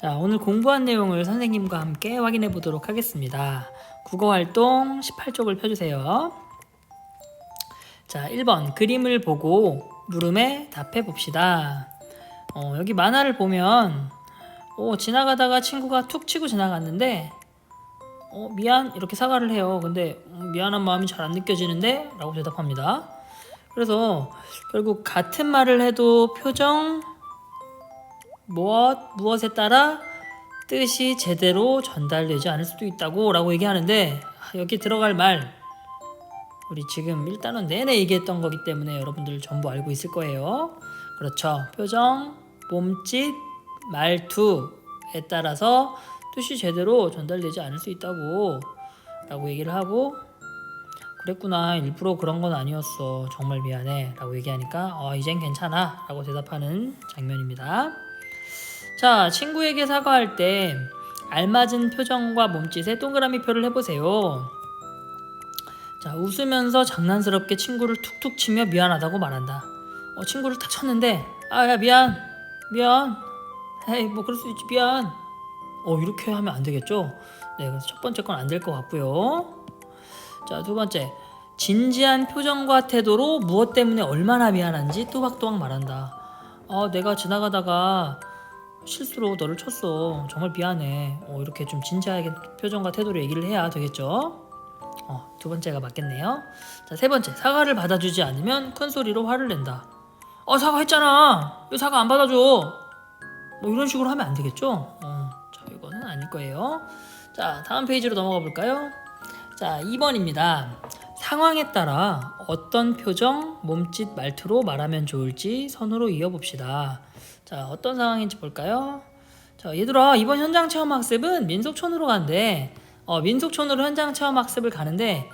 자, 오늘 공부한 내용을 선생님과 함께 확인해 보도록 하겠습니다. 국어 활동 18쪽을 펴주세요. 자, 1번 그림을 보고 물음에 답해 봅시다. 어, 여기 만화를 보면 오, 지나가다가 친구가 툭 치고 지나갔는데 어, 미안 이렇게 사과를 해요. 근데 음, 미안한 마음이 잘 안 느껴지는데 라고 대답합니다. 그래서 결국 같은 말을 해도 표정 무엇 무엇에 따라 뜻이 제대로 전달되지 않을 수도 있다고 라고 얘기하는데 아, 여기 들어갈 말 우리 지금 일단은 내내 얘기했던 거기 때문에 여러분들 전부 알고 있을 거예요. 그렇죠. 표정, 몸짓, 말투에 따라서 뜻이 제대로 전달되지 않을 수 있다고 라고 얘기를 하고 그랬구나. 일부러 그런 건 아니었어. 정말 미안해. 라고 얘기하니까 어 이젠 괜찮아. 라고 대답하는 장면입니다 자 친구에게 사과할 때 알맞은 표정과 몸짓에 동그라미 표를 해보세요. 자 웃으면서 장난스럽게 친구를 툭툭 치며 미안하다고 말한다. 어 친구를 탁 쳤는데 아 야 미안 미안. 에이 뭐 그럴 수 있지 미안. 어 이렇게 하면 안 되겠죠? 네 그래서 첫 번째 건 안 될 것 같고요. 자, 두 번째. 진지한 표정과 태도로 무엇 때문에 얼마나 미안한지 또박또박 말한다. 아, 내가 지나가다가 실수로 너를 쳤어. 정말 미안해. 어, 이렇게 좀 진지하게 표정과 태도로 얘기를 해야 되겠죠? 어, 두 번째가 맞겠네요. 자, 세 번째. 사과를 받아주지 않으면 큰 소리로 화를 낸다. 어, 사과했잖아. 왜 사과 안 받아줘? 뭐 이런 식으로 하면 안 되겠죠? 어, 자, 이거는 아닐 거예요. 자, 다음 페이지로 넘어가 볼까요? 자, 2번입니다. 상황에 따라 어떤 표정, 몸짓, 말투로 말하면 좋을지 선으로 이어봅시다. 자, 어떤 상황인지 볼까요? 자, 얘들아, 이번 현장 체험 학습은 민속촌으로 간대. 어, 민속촌으로 현장 체험 학습을 가는데,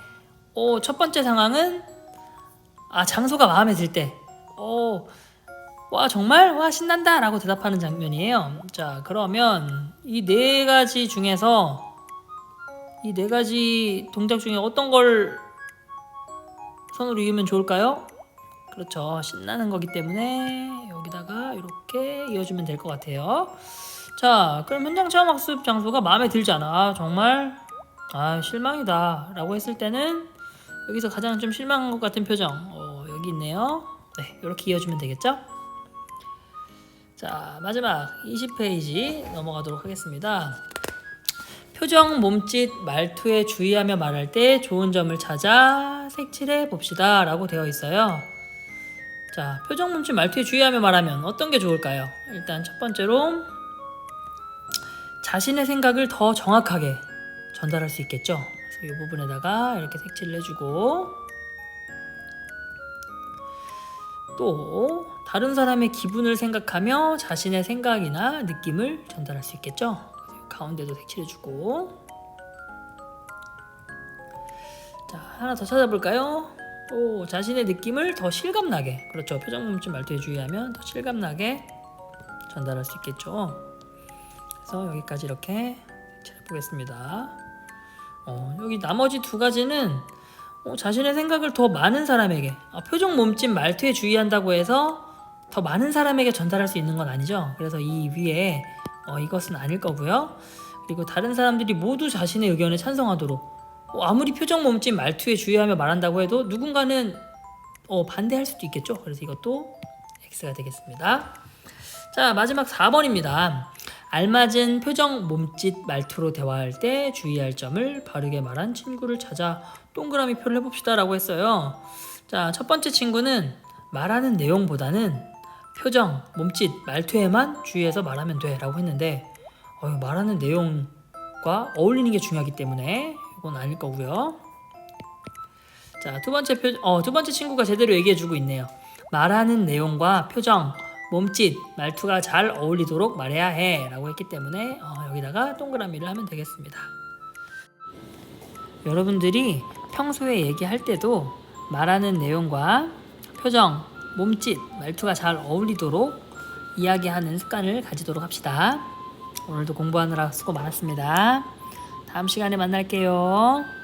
어, 첫 번째 상황은, 아, 장소가 마음에 들 때, 어, 와, 정말? 와, 신난다! 라고 대답하는 장면이에요. 자, 그러면 이 네 가지 중에서 이 네 가지 동작 중에 어떤 걸 선으로 이으면 좋을까요? 그렇죠. 신나는 거기 때문에 여기다가 이렇게 이어주면 될 것 같아요. 자, 그럼 현장 체험 학습 장소가 마음에 들잖아. 아, 정말 아 실망이다. 라고 했을 때는 여기서 가장 좀 실망한 것 같은 표정. 어, 여기 있네요. 네, 이렇게 이어주면 되겠죠? 자, 마지막 20페이지 넘어가도록 하겠습니다. 표정, 몸짓, 말투에 주의하며 말할 때 좋은 점을 찾아 색칠해 봅시다. 라고 되어 있어요. 자, 표정, 몸짓, 말투에 주의하며 말하면 어떤 게 좋을까요? 일단 첫 번째로 자신의 생각을 더 정확하게 전달할 수 있겠죠. 그래서 이 부분에다가 이렇게 색칠을 해주고 또 다른 사람의 기분을 생각하며 자신의 생각이나 느낌을 전달할 수 있겠죠. 가운데도 색칠해주고 자 하나 더 찾아볼까요? 또 자신의 느낌을 더 실감나게 그렇죠. 표정 몸짓 말투에 주의하면 더 실감나게 전달할 수 있겠죠. 그래서 여기까지 이렇게 보겠습니다. 어, 여기 나머지 두 가지는 어, 자신의 생각을 더 많은 사람에게 아, 표정 몸짓 말투에 주의한다고 해서 더 많은 사람에게 전달할 수 있는 건 아니죠. 그래서 이 위에 어, 이것은 아닐 거고요. 그리고 다른 사람들이 모두 자신의 의견에 찬성하도록 어, 아무리 표정 몸짓 말투에 주의하며 말한다고 해도 누군가는 어, 반대할 수도 있겠죠. 그래서 이것도 X가 되겠습니다. 자 마지막 4번입니다. 알맞은 표정 몸짓 말투로 대화할 때 주의할 점을 바르게 말한 친구를 찾아 동그라미 표를 해봅시다 라고 했어요. 자 첫 번째 친구는 말하는 내용보다는 표정, 몸짓, 말투에만 주의해서 말하면 돼 라고 했는데 어, 말하는 내용과 어울리는 게 중요하기 때문에 이건 아닐 거고요. 자, 두 번째 표, 어, 두 번째 친구가 제대로 얘기해주고 있네요. 말하는 내용과 표정, 몸짓, 말투가 잘 어울리도록 말해야 해 라고 했기 때문에 어, 여기다가 동그라미를 하면 되겠습니다. 여러분들이 평소에 얘기할 때도 말하는 내용과 표정, 몸짓, 말투가 잘 어울리도록 이야기하는 습관을 가지도록 합시다. 오늘도 공부하느라 수고 많았습니다. 다음 시간에 만날게요.